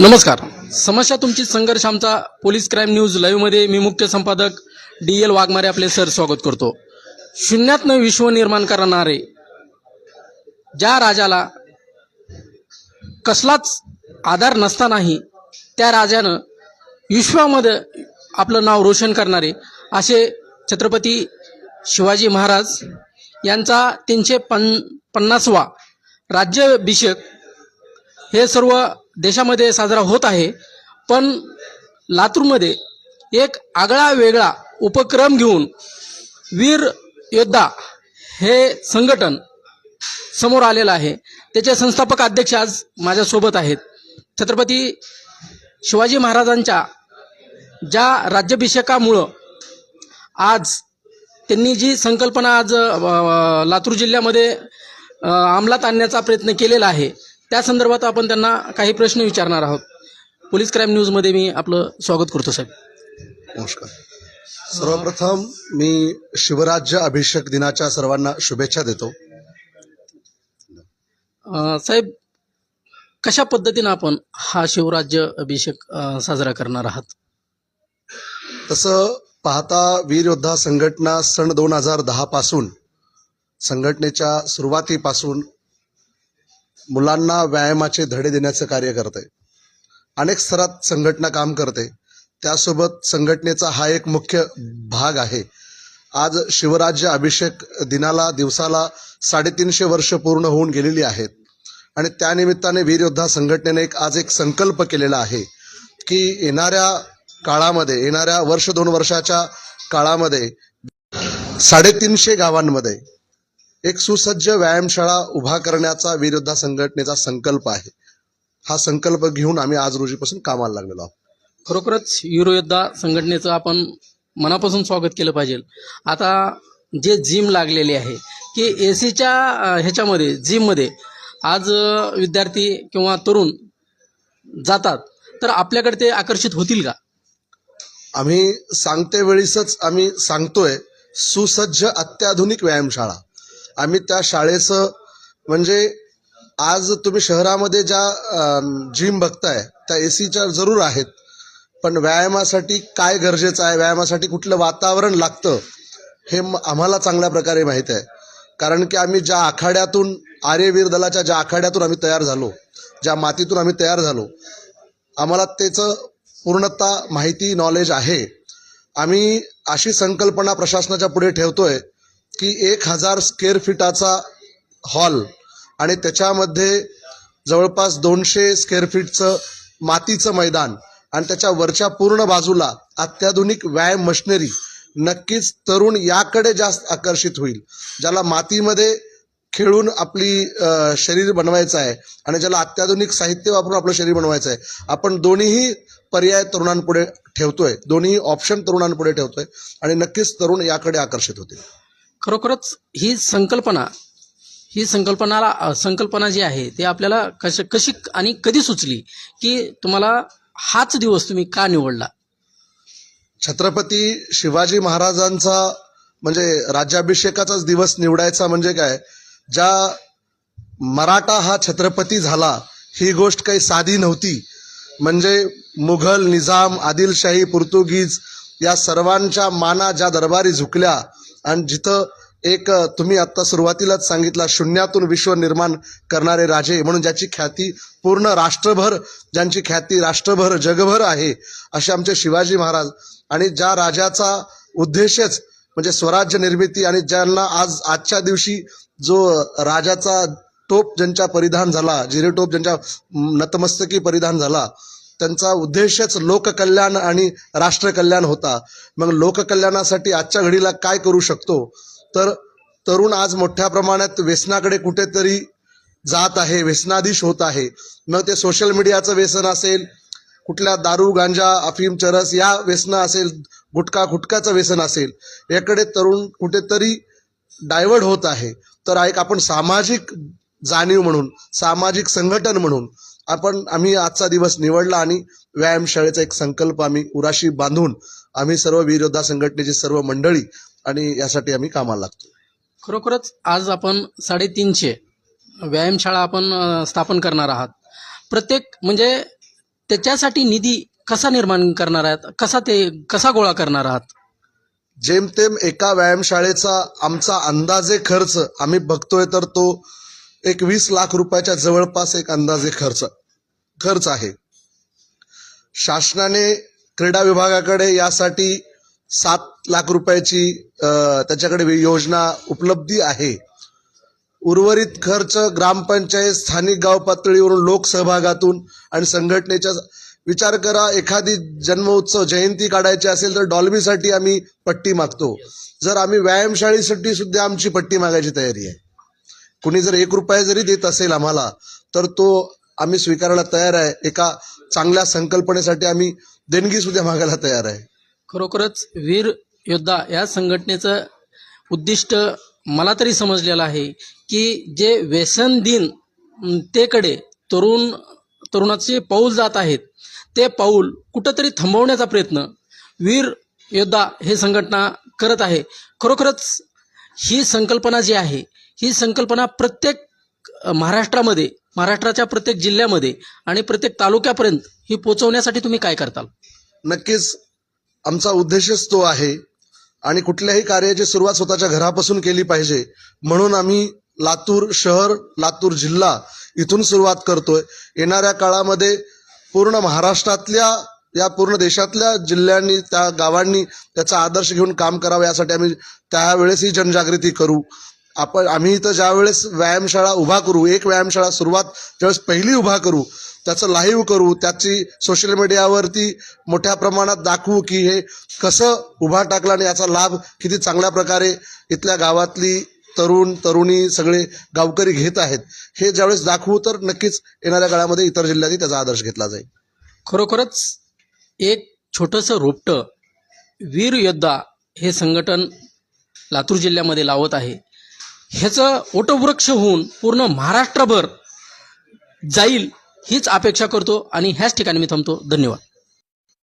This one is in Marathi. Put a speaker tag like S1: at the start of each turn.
S1: नमस्कार. समस्या तुमची संघर्ष आमचा पोलीस क्राईम न्यूज लाईव्हमध्ये मी मुख्य संपादक डी एल वाघमारे आपले सर स्वागत करतो. शून्यातनं विश्व निर्माण करणारे ज्या राजाला कसलाच आधार नसतानाही त्या राजानं विश्वामध्ये आपलं नाव रोशन करणारे असे छत्रपती शिवाजी महाराज यांचा तीनशे पन पन्नासवा राज्याभिषेक हे सर्व देशामध्ये साजरा होत आहे पण लातूरमध्ये एक आगळा वेगळा उपक्रम घेऊन वीर योद्धा हे संघटन समोर आलेलं आहे. त्याचे संस्थापक अध्यक्ष आज माझ्यासोबत आहेत. छत्रपती शिवाजी महाराजांच्या ज्या राज्याभिषेकामुळं आज त्यांनी जी संकल्पना आज लातूर जिल्ह्यामध्ये अंमलात आणण्याचा प्रयत्न केलेला आहे त्या संदर्भात आपण त्यांना काही प्रश्न विचारणार आहोत. पोलीस क्राईम न्यूजमध्ये मी आपलं स्वागत करतो साहेब.
S2: नमस्कार. सर्वप्रथम मी शिवराज्य अभिषेक दिनाच्या सर्वांना शुभेच्छा देतो.
S1: साहेब कशा पद्धतीनं आपण हा शिवराज्य अभिषेक साजरा करणार आहात?
S2: तसं पाहता वीर योद्धा संघटना सन दोन हजार दहा पासून संघटनेच्या सुरुवातीपासून मुलांना व्यायामाचे धडे देण्याचं कार्य करते अनेक स्तरात संघटना काम करते. त्यासोबत संघटनेचा हा एक मुख्य भाग आहे. आज शिवराज्य अभिषेक दिनाला दिवसाला साडेतीनशे वर्ष पूर्ण होऊन गेलेली आहेत. आणि त्यानिमित्ताने वीरयोद्धा संघटनेने एक आज एक संकल्प केलेला आहे की येणाऱ्या काळामध्ये येणाऱ्या वर्ष दोन वर्षाच्या काळामध्ये साडेतीनशे गावांमध्ये एक सुसज्ज व्यायामशाळा उभा करण्याचा वीर योद्धा संघटनेचा संकल्प आहे. हा संकल्प घेऊन आम्ही आज रोजीपासून कामाला लागलेलो आहोत.
S1: खरोखरच युरोयोद्धा संघटनेचं आपण मनापासून स्वागत केलं पाहिजे. आता जे जिम लागलेली आहे की ए सीच्या ह्याच्यामध्ये जिममध्ये आज विद्यार्थी किंवा तरुण जातात तर आपल्याकडे ते आकर्षित होतील का?
S2: आम्ही सांगते वेळीसच आम्ही सांगतोय सुसज्ज अत्याधुनिक व्यायामशाळा. आम्ही त्या शाळेचं म्हणजे आज तुम्ही शहरामध्ये ज्या जिम बघताय त्या ए सीच्या जरूर आहेत. पण व्यायामासाठी काय गरजेचं आहे? व्यायामासाठी कुठलं वातावरण लागतं? हे आम्हाला चांगल्या प्रकारे माहीत आहे. कारण की आम्ही ज्या आखाड्यातून आर्यवीर दलाच्या ज्या आखाड्यातून आम्ही तयार झालो ज्या मातीतून आम्ही तयार झालो आम्हाला त्याचं पूर्णतः माहिती नॉलेज आहे. आम्ही अशी संकल्पना प्रशासनाच्या पुढे ठेवतोय की एक हजार स्क्वेअर फीटाचा हॉल आणि त्याच्यामध्ये जवळपास दोनशे स्क्वेअर फीटचं मातीचं मैदान. आणि त्याच्या वरच्या पूर्ण बाजूला अत्याधुनिक व्यायाम मशिनरी नक्कीच तरुण याकडे जास्त आकर्षित होईल. ज्याला मातीमध्ये खेळून आपली शरीर बनवायचं आहे आणि ज्याला अत्याधुनिक साहित्य वापरून आपलं शरीर बनवायचं आहे. आपण दोन्हीही पर्याय तरुणांपुढे ठेवतोय. दोन्ही ऑप्शन तरुणांपुढे ठेवतोय. आणि नक्कीच तरुण याकडे आकर्षित होतील.
S1: खरोखरच ही संकल्पना ही संकल्पनाला संकल्पना जी आहे ती आपल्याला कश कशी आणि कधी सुचली की तुम्हाला हाच दिवस तुम्ही का निवडला?
S2: छत्रपती शिवाजी महाराजांचा म्हणजे राज्याभिषेकाचाच दिवस निवडायचा म्हणजे काय? ज्या मराठा हा छत्रपती झाला ही गोष्ट काही साधी नव्हती. म्हणजे मुघल निजाम आदिलशाही पोर्तुगीज या सर्वांच्या माना ज्या दरबारी झुकल्या आणि जिथं एक तुम्ही आत्ता सुरुवातीलाच सांगितला शून्यातून विश्व निर्माण करणारे राजे म्हणून ज्याची ख्याती पूर्ण राष्ट्रभर ज्यांची ख्याती राष्ट्रभर जगभर आहे असे आमचे शिवाजी महाराज. आणि ज्या राजाचा उद्देशच म्हणजे स्वराज्य निर्मिती आणि ज्यांना आज आजच्या दिवशी जो राजाचा टोप ज्यांच्या परिधान झाला जिरे टोप ज्यांच्या नतमस्तकी परिधान झाला त्यांचा उद्देशच लोककल्याण आणि राष्ट्रकल्याण होता. मग लोककल्याणासाठी आजच्या घडीला काय करू शकतो? तर तरुण आज मोठ्या प्रमाणात व्यसनाकडे कुठेतरी जात आहे व्यसनाधीश होत आहे. मग ते सोशल मीडियाचं व्यसन असेल कुठल्या दारू गांजा अफीम चरस या व्यसन असेल गुटखा गुटखाचं व्यसन असेल याकडे तरुण कुठेतरी डायवर्ट होत आहे. तर एक आपण सामाजिक जाणीव म्हणून सामाजिक संघटन म्हणून आपण आम्ही आजचा दिवस निवडला आणि व्यायामशाळेचा एक संकल्प आम्ही उराशी बांधून आम्ही सर्व वीर योद्धा संघटनेची सर्व मंडळी आणि यासाठी आम्ही कामाला लागतो.
S1: खरोखरच आज आपण साडेतीनशे व्यायामशाळा आपण स्थापन करणार आहात. प्रत्येक म्हणजे त्याच्यासाठी निधी कसा निर्माण करणार आहात? कसा ते कसा गोळा करणार आहात?
S2: जेमतेम एका व्यायामशाळेचा आमचा अंदाजे खर्च आम्ही बघतोय तर तो एक वीस लाख रुपयाच्या जवळपास एक अंदाजे खर्च. खर्च आहे. शासनाने क्रीडा विभागाकडे यासाठी सात लाख रुपयाची त्याच्याकडे योजना उपलब्धी आहे. उर्वरित खर्च ग्रामपंचायत स्थानिक गाव पातळीवरून लोकसहभागातून आणि संघटनेच्या विचार करा एखादी जन्मोत्सव जयंती काढायची असेल तर डॉल्बीसाठी आम्ही पट्टी मागतो. जर आम्ही व्यायामशाळेसाठी सुद्धा आमची पट्टी मागायची तयारी आहे. कुणी जर एक रुपया जरी देत असेल आम्हाला तर तो आम्ही स्वीकारायला तयार आहे. एका चांगल्या संकल्पनेसाठी आम्ही देणगी सुद्धा मागायला तयार आहे.
S1: खरोखरच वीर योद्धा या संघटनेचं उद्दिष्ट मला तरी समजलेलं आहे की जे व्यसन दिन तेकडे तरुण तरुणाचे पाऊल जात आहेत ते पाऊल कुठंतरी थांबवण्याचा प्रयत्न वीर योद्धा हे संघटना करत आहे. खरोखरच ही संकल्पना जी आहे ही संकल्पना प्रत्येक महाराष्ट्रामध्ये महाराष्ट्राच्या प्रत्येक जिल्ह्यामध्ये आणि प्रत्येक तालुक्यापर्यंत ही पोहोचवण्यासाठी तुम्ही काय करताल?
S2: नक्कीच. आमचा उद्देशच तो आहे. आणि कुठल्याही कार्याची सुरुवात स्वतःच्या घरापासून केली पाहिजे. म्हणून आम्ही लातूर शहर लातूर जिल्हा इथून सुरुवात करतोय. येणाऱ्या काळामध्ये पूर्ण महाराष्ट्रातल्या या पूर्ण देशातल्या जिल्ह्यांनी त्या गावांनी त्याचा आदर्श घेऊन काम करावं यासाठी आम्ही त्यावेळेस ही जनजागृती करू. आपण आम्ही इथं ज्यावेळेस व्यायामशाळा उभा करू एक व्यायामशाळा सुरुवात ज्यावेळेस पहिली उभा करू त्याचं लाईव्ह करू त्याची सोशल मीडियावरती मोठ्या प्रमाणात दाखवू की हे कसं उभा टाकला आणि याचा लाभ किती चांगल्या प्रकारे इथल्या गावातली तरुण तरुणी सगळे गावकरी घेत आहेत. हे ज्यावेळेस दाखवू तर नक्कीच येणाऱ्या काळामध्ये इतर जिल्ह्यातही त्याचा आदर्श घेतला जाईल.
S1: खरोखरच एक छोटंसं रोपटं वीर योद्धा हे संघटन लातूर जिल्ह्यामध्ये लावत आहे. ह्याचं ओटवृक्ष होऊन पूर्ण महाराष्ट्रभर जाईल हीच अपेक्षा करतो आणि ह्याच ठिकाणी मी थांबतो. धन्यवाद.